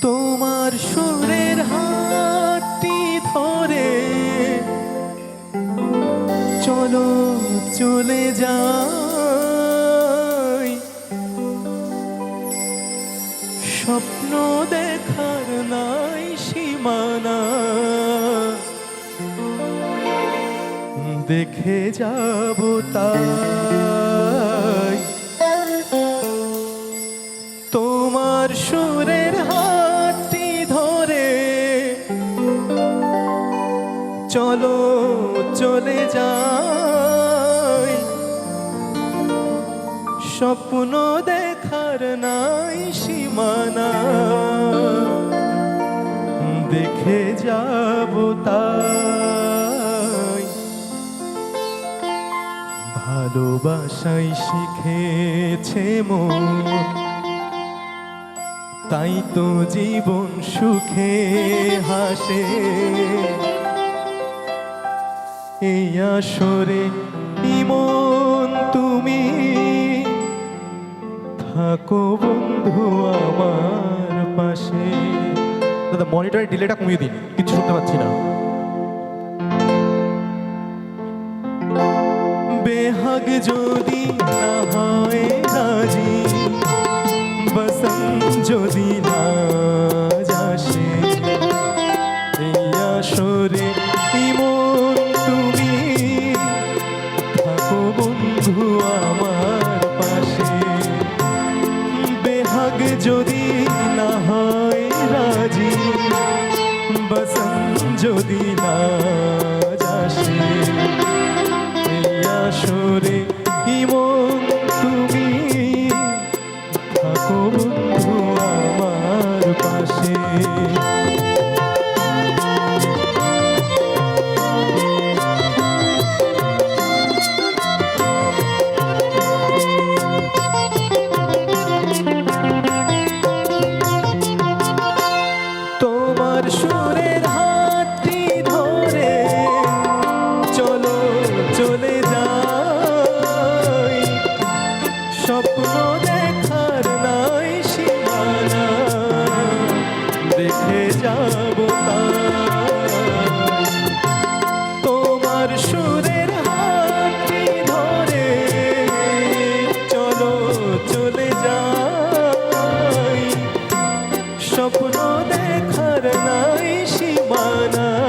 তোমার সুরের হাতটি ধরে। চলো, চলে যাই। স্বপ্ন দেখার নাই সীমানা। দেখে যাব তাই। তোমার সুরের চলো চলে যাই। স্বপ্ন দেখার নাই সীমানা। দেখে যাব তাই। ভালোবাসাই শিখেছে মন। তাই তো জীবন সুখে হাসে। এই আসরে ইমন তুমি। থাকো বন্ধু আমার পাশে। দাদা মনিটরের ডিলেটা কমিয়ে দিন কিছু শুনতে পাচ্ছি না। বেহাগ যদি না হয় রাজি, বসন্ত যদি না আমার পাশে। বেহাগ যদি না হয় রাজি বসন্ত চলে যাই স্বপ্ন দেখার নাই সীমানা, দেখে যাব তোমার সুরের হাতটি ধরে চলো চলে যাই। স্বপ্ন দেখার নাই সীমানা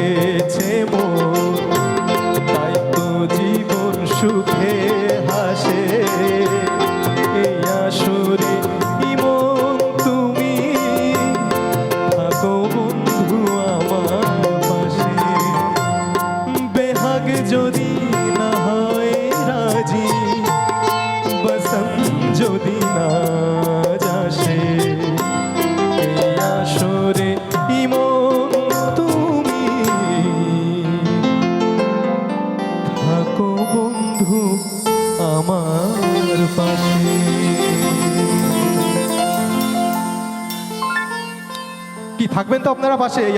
শিখেছে মো তাই তো জীবন সুখে হাসে আসরে ইমন তুমি। থাকো বন্ধু আমার পাশে। বেহাগ যদি আমার পাশে। কি থাকবেন তো আপনারা পাশে?